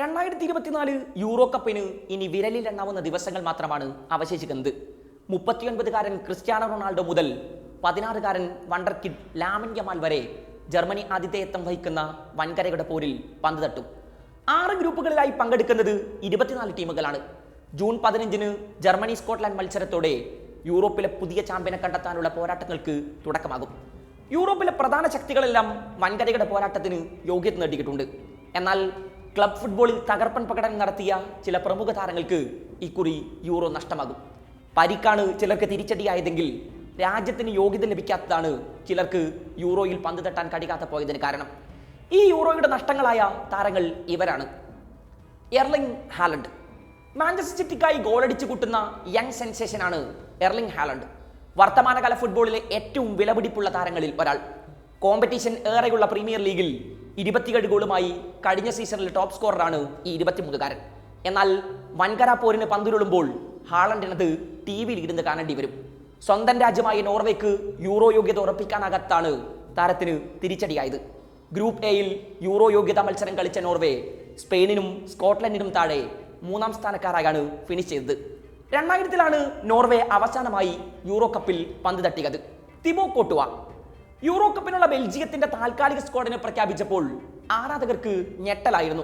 രണ്ടായിരത്തി ഇരുപത്തിനാല് യൂറോ കപ്പിന് ഇനി വിരലിൽ എണ്ണാവുന്ന ദിവസങ്ങൾ മാത്രമാണ് അവശേഷിക്കുന്നത്. മുപ്പത്തിയൊൻപതുകാരൻ ക്രിസ്ത്യാനോ റൊണാൾഡോ മുതൽ പതിനാറുകാരൻ വണ്ടർ കിഡ് ലാമിൻ യമാൽ വരെ ജർമ്മനി ആതിഥേയത്വം വഹിക്കുന്ന വൻകരയുടെ പോരിൽ പന്ത് തട്ടും. ആറ് ഗ്രൂപ്പുകളിലായി പങ്കെടുക്കുന്നത് ഇരുപത്തിനാല് ടീമുകളാണ്. ജൂൺ പതിനഞ്ചിന് ജർമ്മനി സ്കോട്ട്ലാൻഡ് മത്സരത്തോടെ യൂറോപ്പിലെ പുതിയ ചാമ്പ്യനെ കണ്ടെത്താനുള്ള പോരാട്ടങ്ങൾക്ക് തുടക്കമാകും. യൂറോപ്പിലെ പ്രധാന ശക്തികളെല്ലാം വൻകരയുടെ പോരാട്ടത്തിന് യോഗ്യത നേടിയിട്ടുണ്ട്. എന്നാൽ ക്ലബ് ഫുട്ബോളിൽ തകർപ്പൻ പ്രകടനം നടത്തിയ ചില പ്രമുഖ താരങ്ങൾക്ക് ഇക്കുറി യൂറോ നഷ്ടമാകും. പരിക്കാണ് ചിലർക്ക് തിരിച്ചടിയായതെങ്കിൽ രാജ്യത്തിന് യോഗ്യത ലഭിക്കാത്തതാണ് ചിലർക്ക് യൂറോയിൽ പന്ത് തട്ടാൻ കഴിയാത്ത പോയതിന് കാരണം. ഈ യൂറോയുടെ നഷ്ടങ്ങളായ താരങ്ങൾ ഇവരാണ്. എർലിംഗ് ഹാലണ്ട് മാഞ്ചസ്റ്റർ സിറ്റിക്കായി ഗോളടിച്ചു കൂട്ടുന്ന യങ് സെൻസേഷനാണ് എർലിംഗ് ഹാലണ്ട് വർത്തമാനകാല ഫുട്ബോളിലെ ഏറ്റവും വിലപിടിപ്പുള്ള താരങ്ങളിൽ ഒരാൾ. കോമ്പറ്റീഷൻ ഏറെയുള്ള പ്രീമിയർ ലീഗിൽ ഇരുപത്തിയേഴ് ഗോളുമായി കഴിഞ്ഞ സീസണിലെ ടോപ്പ് സ്കോററാണ് ഈ ഇരുപത്തിമൂന്നുകാരൻ. എന്നാൽ വൻകര പോരിന് പന്തുരുളുമ്പോൾ ഹാളണ്ടിനത് ടി വിയിൽ ഇരുന്ന് കാണേണ്ടി വരും. സ്വന്തം രാജ്യമായ നോർവേക്ക് യൂറോ യോഗ്യത ഉറപ്പിക്കാനാകത്താണ് താരത്തിന് തിരിച്ചടിയായത്. ഗ്രൂപ്പ് എയിൽ യൂറോ യോഗ്യതാ മത്സരം കളിച്ച നോർവേ സ്പെയിനിനും സ്കോട്ട്ലൻഡിനും താഴെ മൂന്നാം സ്ഥാനക്കാരായാണ് ഫിനിഷ് ചെയ്തത്. രണ്ടായിരത്തിലാണ് നോർവേ അവസാനമായി യൂറോ കപ്പിൽ പന്ത് തട്ടിയത്. തിബോ കോട്ടുവ യൂറോ കപ്പിനുള്ള ബെൽജിയത്തിന്റെ താൽക്കാലിക സ്ക്വാഡിനെ പ്രഖ്യാപിച്ചപ്പോൾ ആരാധകർക്ക് ഞെട്ടലായിരുന്നു.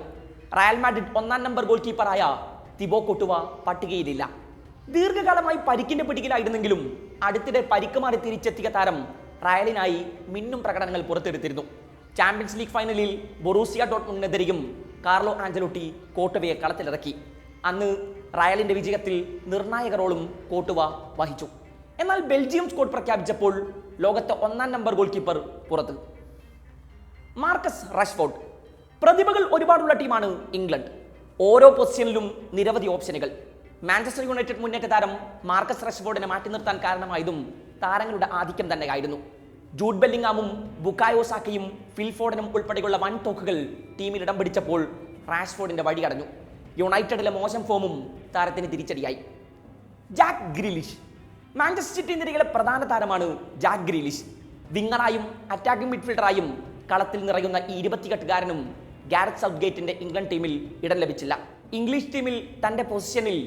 റയൽ മാഡ്രിഡ് ഒന്നാം നമ്പർ ഗോൾ കീപ്പറായ തിബോ കൊട്ടുവ പട്ടികയിലില്ല. ദീർഘകാലമായി പരിക്കിന്റെ പിടിയിലായിരുന്നെങ്കിലും അടുത്തിടെ പരിക്ക് മാറി തിരിച്ചെത്തിയ താരം റയലിനായി മിന്നും പ്രകടനങ്ങൾ പുറത്തെടുത്തിരുന്നു. ചാമ്പ്യൻസ് ലീഗ് ഫൈനലിൽ ബൊറൂസിയ ഡോട്ട്മുണ്ടിനെതിരെയും കാർലോ ആഞ്ചലോട്ടി കോട്ടുവയെ കളത്തിലിറക്കി. അന്ന് റയലിന്റെ വിജയത്തിൽ നിർണായക റോളും കോട്ടുവ വഹിച്ചു. എന്നാൽ ബെൽജിയം സ്കോഡ് പ്രഖ്യാപിച്ചപ്പോൾ ലോകത്തെ ഒന്നാം നമ്പർ ഗോൾ കീപ്പർ പുറത്ത്. Marcus Rashford. പ്രതിഭകൾ ഒരുപാടുള്ള ടീമാണ് ഇംഗ്ലണ്ട്. ഓരോ പൊസിഷനിലും നിരവധി ഓപ്ഷനുകൾ. മാഞ്ചസ്റ്റർ യുണൈറ്റഡ് മുന്നേറ്റ താരം മാർക്കസ് റഷ്ഫോർഡിനെ മാറ്റി നിർത്താൻ കാരണമായതും താരങ്ങളുടെ ആധിക്യം തന്നെയായിരുന്നു. ജൂഡ് ബെല്ലിംഗാമും ബുക്കായോ സാക്കയും ഫിൽഫോർഡനും ഉൾപ്പെടെയുള്ള വൻ തോക്കുകൾ ടീമിൽ ഇടം പിടിച്ചപ്പോൾ റാഷ്ഫോർഡിന്റെ വഴി അടഞ്ഞു യുണൈറ്റഡിലെ മോശം ഫോമും താരത്തിന് തിരിച്ചടിയായി. Jack Grealish. മാഞ്ചസ്റ്റർ സിറ്റി നിരയിലെ പ്രധാന താരമാണ് ജാക്ക് ഗ്രീലിഷ് വിങ്ങറായും അറ്റാക്കിംഗ് മിഡ്ഫീൽഡറായും കളത്തിൽ നിറയുന്ന ഈ ഇരുപത്തികെട്ടുകാരനും ഗാരറ്റ് സൗത്ത് ഗേറ്റിന്റെ ഇംഗ്ലണ്ട് ടീമിൽ ഇടം ലഭിച്ചില്ല. ഇംഗ്ലീഷ് ടീമിൽ തന്റെ പൊസിഷനിൽ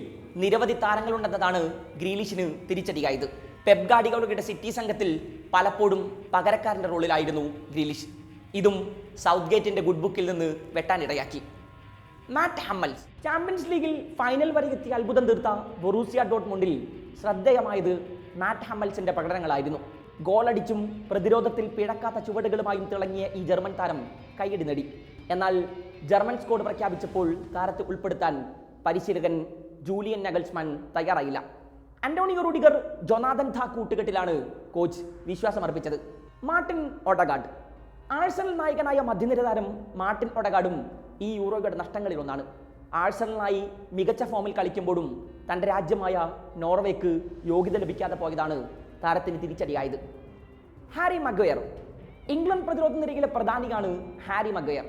നിരവധി താരങ്ങളുണ്ടെന്നതാണ് ഗ്രീലിഷിന് തിരിച്ചടിയായത്. പെപ് ഗാഡികളുടെ സിറ്റി സംഘത്തിൽ പലപ്പോഴും പകരക്കാരന്റെ റോളിലായിരുന്നു ഗ്രീലിഷ് ഇതും സൗത്ത് ഗേറ്റിന്റെ ഗുഡ് ബുക്കിൽ നിന്ന് വെട്ടാനിടയാക്കി മാറ്റ് ഹമ്മൽസ് ചാമ്പ്യൻസ് ലീഗിൽ ഫൈനൽ വരെ എത്തിയ അത്ഭുതം തീർത്ത ബൊറൂസിയ ഡോട്ട്മുണ്ടിൽ ശ്രദ്ധേയമായത് മാറ്റ് ഹമ്മൽസിന്റെ പ്രകടനങ്ങളായിരുന്നു. ഗോളടിച്ചും പ്രതിരോധത്തിൽ പിഴക്കാത്ത ചുവടുകളുമായും തിളങ്ങിയ ഈ ജർമ്മൻ താരം കൈയടി നേടി. എന്നാൽ ജർമ്മൻ സ്കോഡ് പ്രഖ്യാപിച്ചപ്പോൾ താരത്തെ ഉൾപ്പെടുത്താൻ പരിശീലകൻ ജൂലിയൻ നഗൽസ്മാൻ തയ്യാറായില്ല. അന്റോണിയോ റുഡിഗർ ജൊനാഥൻ ധാ കൂട്ടുകെട്ടിലാണ് കോച്ച് വിശ്വാസമർപ്പിച്ചത്. മാർട്ടിൻ ഒഡഗാഡ് ആഴ്സണൽ നായകനായ മധ്യനിര താരം മാർട്ടിൻ ഒഡഗാഡും ഈ യൂറോയുടെ നഷ്ടങ്ങളിൽ ഒന്നാണ്. ആഴ്സണലിനായി മികച്ച ഫോമിൽ കളിക്കുമ്പോഴും തന്റെ രാജ്യമായ നോർവേക്ക് യോഗ്യത ലഭിക്കാതെ പോയതാണ് താരത്തിന് തിരിച്ചടിയായത്. ഹാരി മഗ്വയർ ഇംഗ്ലണ്ട് പ്രതിരോധ നിരയിലെ പ്രധാനിയാണ് ഹാരി മഗ്വയർ.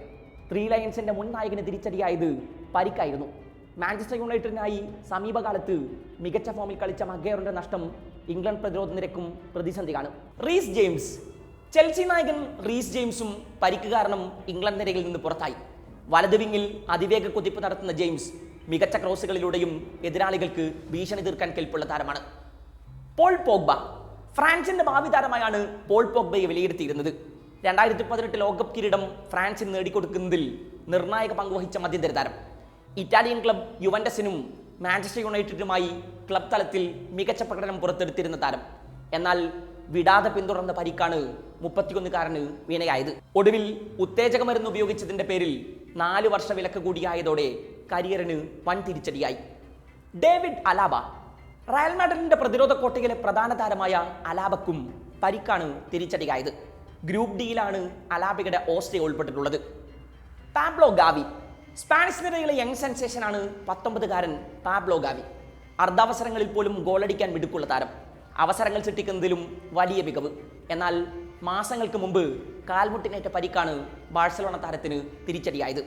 ത്രീ ലയൻസിന്റെ മുൻ നായകന് തിരിച്ചടിയായത് പരിക്കായിരുന്നു. മാഞ്ചസ്റ്റർ യുണൈറ്റഡിനായി സമീപകാലത്ത് മികച്ച ഫോമിൽ കളിച്ച മഗ്വയറിന്റെ നഷ്ടം ഇംഗ്ലണ്ട് പ്രതിരോധ നിരക്കും പ്രതിസന്ധിയാണ്. റീസ് ജെയിംസ് ചെൽസി നായകൻ റീസ് ജെയിംസും പരിക്ക് കാരണം ഇംഗ്ലണ്ട് നിരയിൽ നിന്ന് പുറത്തായി. വലത് വിങ്ങിൽ അതിവേഗ കുതിപ്പ് നടത്തുന്ന ജെയിംസ് മികച്ച ക്രോസുകളിലൂടെയും എതിരാളികൾക്ക് ഭീഷണി തീർക്കാൻ കെൽപ്പുള്ള താരമാണ്. പോൾ പോഗ്ബ ഫ്രാൻസിന്റെ ഭാവി താരമായാണ് പോൾ പോഗ്ബയെ വിലയിരുത്തിയിരുന്നത്. രണ്ടായിരത്തി പതിനെട്ട് ലോകകപ്പ് കിരീടം ഫ്രാൻസിന് നേടിക്കൊടുക്കുന്നതിൽ നിർണായക പങ്കുവഹിച്ച മധ്യന്തര താരം. ഇറ്റാലിയൻ ക്ലബ് യുവൻഡസിനും മാഞ്ചസ്റ്റർ യുണൈറ്റഡുമായി ക്ലബ് തലത്തിൽ മികച്ച പ്രകടനം പുറത്തെടുത്തിരുന്ന താരം. എന്നാൽ വിടാതെ പിന്തുടർന്ന പരിക്കാണ് മുപ്പത്തിയൊന്നുകാരന് വീണയായത്. ഒടുവിൽ ഉത്തേജക മരുന്ന് ഉപയോഗിച്ചതിന്റെ പേരിൽ നാല് വർഷ വിലക്ക് കൂടിയായതോടെ കരിയറിന് വൻ തിരിച്ചടിയായി ഡേവിഡ് അലാബ റയൽ മാഡ്രിഡിന്റെ പ്രതിരോധ കോട്ടയിലെ പ്രധാന താരമായ അലാബക്കും പരിക്കാണ് തിരിച്ചടിയായത്. ഗ്രൂപ്പ് ഡിയിലാണ് അലാബയുടെ ഓസ്ട്രിയ ഉൾപ്പെട്ടിട്ടുള്ളത്. പാബ്ലോ ഗാവി സ്പാനിഷ് നിരയിലെ യങ് സെൻസേഷനാണ് പത്തൊമ്പതുകാരൻ പാബ്ലോ ഗാവി. അർദ്ധാവസരങ്ങളിൽ പോലും ഗോളടിക്കാൻ മിടുക്കുള്ള താരം. അവസരങ്ങൾ സൃഷ്ടിക്കുന്നതിലും വലിയ മികവ്. എന്നാൽ മാസങ്ങൾക്ക് മുമ്പ് കാൽമുട്ടിനേറ്റ പരിക്കാണ് ബാഴ്സലോണ താരത്തിന് തിരിച്ചടിയായത്.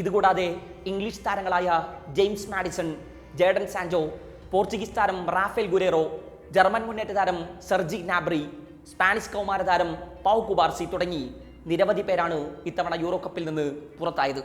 ഇതുകൂടാതെ ഇംഗ്ലീഷ് താരങ്ങളായ James Maddison Jadon Sancho Portuguese താരം റാഫേൽ ഗുരേറോ ജർമ്മൻ മുന്നേറ്റ താരം സെർജി നാബ്രി സ്പാനിഷ് കൗമാര താരം പൗ കുബാർസി തുടങ്ങി നിരവധി പേരാണ് ഇത്തവണ യൂറോ കപ്പിൽ നിന്ന് പുറത്തായത്.